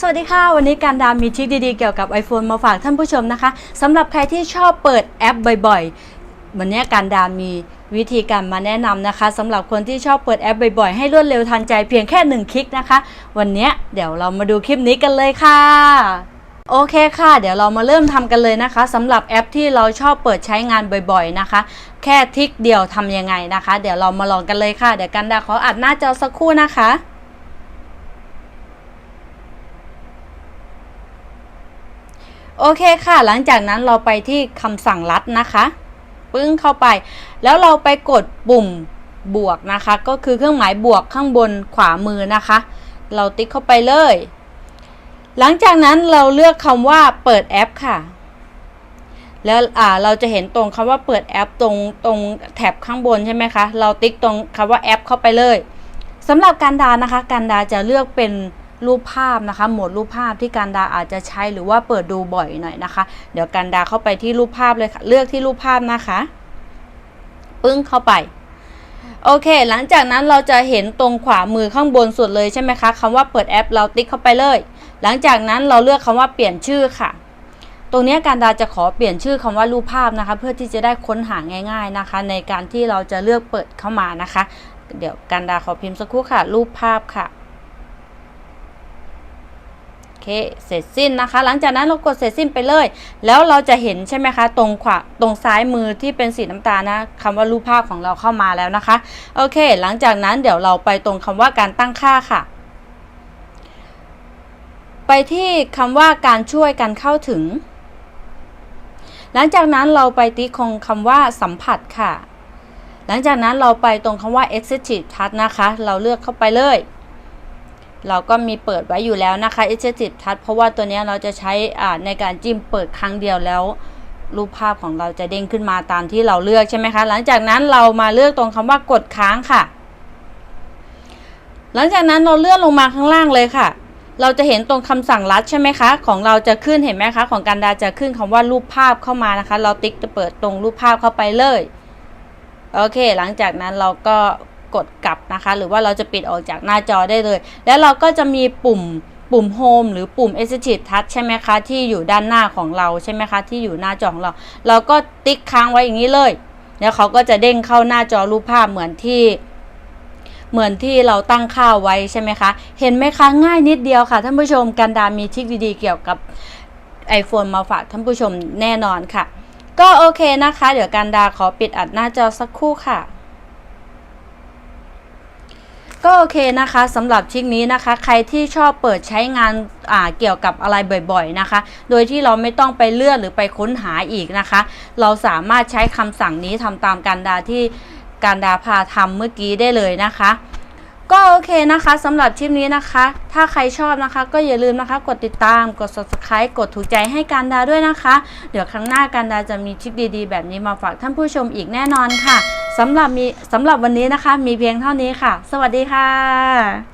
สวัสดีค่ะ วันนี้การดามีทริคดีๆ เกี่ยวกับ iPhone มาฝากท่านผู้ชมนะคะสำหรับใครที่ชอบเปิดแอปบ่อยๆ วันนี้การดามีวิธีการมาแนะนำนะคะสำหรับคนที่ชอบเปิดแอปบ่อยๆ ให้รวดเร็วทันใจเพียงแค่หนึ่งคลิกนะคะ วันนี้เดี๋ยวเรามาดูคลิปนี้กันเลยค่ะโอเคค่ะ เดี๋ยวเรามาเริ่มทำกันเลยนะคะสำหรับแอปที่เราชอบเปิดใช้งานบ่อยๆนะคะ แค่ทิกเดียวทำยังไงนะคะ เดี๋ยวเรามาลองกันเลยค่ะ เดี๋ยวกันดาขออัดหน้าจอสักครู่นะคะ โอเคค่ะ หลังจากนั้นเราไปที่คำสั่งลัดนะคะ ปึ้งเข้าไป แล้วเราไปกดปุ่มบวกนะคะ ก็คือเครื่องหมายบวกข้างบนขวามือนะคะ เราติ๊กเข้าไปเลย หลังจากนั้นเราเลือกคำว่าเปิดแอปค่ะ แล้วอ่าเราจะเห็นตรงคำว่าเปิดแอปตรงตรงแท็บข้างบนใช่ไหมคะ เราติ๊กตรงคำว่าแอปเข้าไปเลยสำหรับการดานะคะ การดาจะเลือกเป็น รูปภาพนะคะโหมดรูปภาพที่การดาอาจจะใช้หรือว่าเปิดดูบ่อยหน่อยนะคะ เดี๋ยวการดาเข้าไปที่รูปภาพเลยค่ะเลือกที่รูปภาพนะคะปึ้งเข้าไปโอเค หลังจากนั้นเราจะเห็นตรงขวามือข้างบนสุดเลยใช่ไหมคะคำว่าเปิดแอปเราติ๊กเข้าไปเลย หลังจากนั้นเราเลือกคำว่าเปลี่ยนชื่อค่ะ ตรงนี้การดาจะขอเปลี่ยนชื่อคำว่ารูปภาพนะคะ เพื่อที่จะได้ค้นหาง่าย ๆนะคะ ในการที่เราจะเลือกเปิดเข้ามานะคะ เดี๋ยวการดาขอพิมพ์สักครู่ค่ะ รูปภาพค่ะ เคเสร็จสิ้นนะคะ หลังจากนั้นเรากดเสร็จสิ้นไปเลย แล้วเราจะเห็นใช่ไหมคะตรงขวาตรงซ้ายมือที่เป็นสีน้ำตาลนะคำว่ารูปภาพของเราเข้ามาแล้วนะคะโอเค หลังจากนั้นเดี๋ยวเราไปตรงคำว่าการตั้งค่าค่ะ ไปที่คำว่าการช่วยการเข้าถึง หลังจากนั้นเราไปติ๊กคงคำว่าสัมผัสค่ะ หลังจากนั้นเราไปตรงคำว่า Executive Touch นะคะ เราเลือกเข้าไปเลย เราก็มีเปิดไว้อยู่แล้วนะคะ Executive Touch เพราะว่าตัวนี้เราจะใช้ในการจิ้มเปิดครั้งเดียวแล้ว รูปภาพของเราจะเด้งขึ้นมาตามที่เราเลือกใช่ไหมคะ หลังจากนั้นเรามาเลือกตรงคำว่ากดค้างค่ะ หลังจากนั้นเราเลื่อนลงมาข้างล่างเลยค่ะ เราจะเห็นตรงคำสั่งลัดใช่ไหมคะ ของเราจะขึ้นเห็นไหมคะของการดาจะขึ้นคำว่ารูปภาพเข้ามานะคะ เราติ๊กจะเปิดตรงรูปภาพเข้าไปเลยโอเค หลังจากนั้นเราก็ กดกลับนะคะ หรือว่าเราจะปิดออกจากหน้าจอได้เลย แล้วเราก็จะมีปุ่มปุ่ม Home หรือปุ่ม Exit Touch ใช่ไหมคะ ที่อยู่ด้านหน้าของเราใช่ไหมคะ ที่อยู่หน้าจอของเรา เราก็ติ๊กค้างไว้อย่างนี้เลยแล้วเขาก็จะเด้งเข้าหน้าจอรูปภาพเหมือนที่เหมือนที่เราตั้งค่าไว้ใช่ไหมคะ เห็นไหมคะ ง่ายนิดเดียวค่ะ ท่านผู้ชมกันดามีทริคดีๆ เกี่ยวกับ iPhone มาฝากท่านผู้ชมแน่นอนค่ะ ก็โอเคนะคะ เดี๋ยวกันดาขอปิดอัดหน้าจอสักครู่ค่ะ ก็โอเคนะคะสำหรับทริคนี้นะคะ ใครที่ชอบเปิดใช้งานเกี่ยวกับอะไรบ่อยๆนะคะ โดยที่เราไม่ต้องไปเลื่อนหรือไปค้นหาอีกนะคะ เราสามารถใช้คำสั่งนี้ทำตามการดาที่การดาพาทำเมื่อกี้ได้เลยนะคะก็โอเคนะคะสำหรับคลิปนี้นะคะ ถ้าใครชอบนะคะ ก็อย่าลืมนะคะ กดติดตามกด subscribe กดถูกใจให้การดาด้วยนะคะ เดี๋ยวครั้งหน้าการดาจะมีคลิปดีๆ แบบนี้มาฝากท่านผู้ชมอีกแน่นอนค่ะ สำหรับมีสำหรับวันนี้นะคะ มีเพียงเท่านี้ค่ะ สวัสดีค่ะ